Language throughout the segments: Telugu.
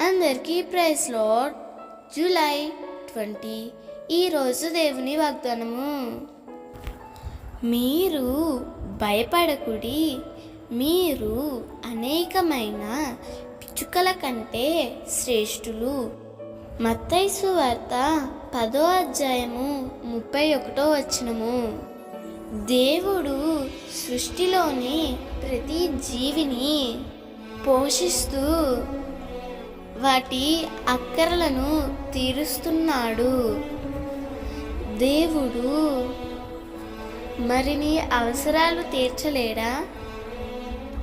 అందరికీ ప్రైస్ జూలై ట్వంటీ. ఈరోజు దేవుని వాగ్దానము. మీరు భయపడకుడి మీరు అనేకమైన పిచ్చుకల కంటే శ్రేష్ఠులు. మత్తైసు వార్త పదో అధ్యాయము ముప్పై ఒకటో వచ్చినము దేవుడు సృష్టిలోని ప్రతి జీవిని పోషిస్తూ వాటి అక్కరలను తీరుస్తున్నాడు. దేవుడు మరి నీ అవసరాలు తీర్చలేడా?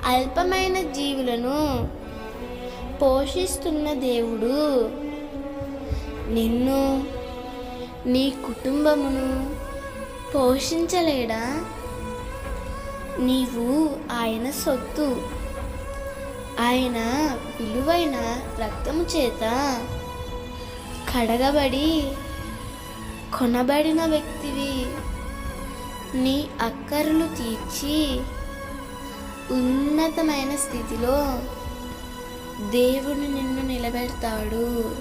అల్పమైన జీవులను పోషిస్తున్న దేవుడు నిన్ను నీ కుటుంబమును పోషించలేడా? నీవు ఆయన సొత్తు. ఆయన విలువైన రక్తము చేత కడగబడి కొనబడిన వ్యక్తివి. నీ అక్కర్లు తీర్చి ఉన్నతమైన స్థితిలో దేవుడు నిన్ను నిలబెడతాడు.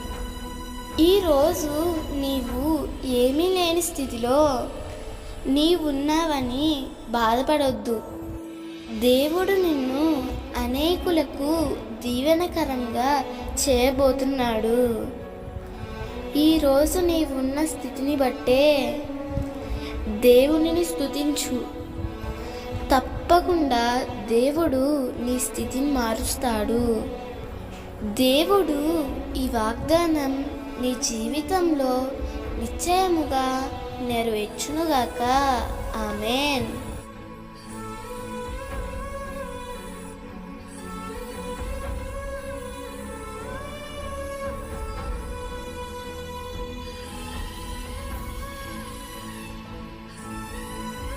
ఈరోజు నీవు ఏమీ లేని స్థితిలో నీవున్నావని బాధపడొద్దు. దేవుడు నిన్ను అనేకులకు దీవెనకరంగా చేయబోతున్నాడు. ఈరోజు నీవున్న స్థితిని బట్టే దేవునిని స్థుతించు తప్పకుండా దేవుడు నీ స్థితిని మారుస్తాడు. దేవుడు ఈ వాగ్దానం నీ జీవితంలో నిశ్చయముగా నెరవేర్చునుగాక. ఆమెన్.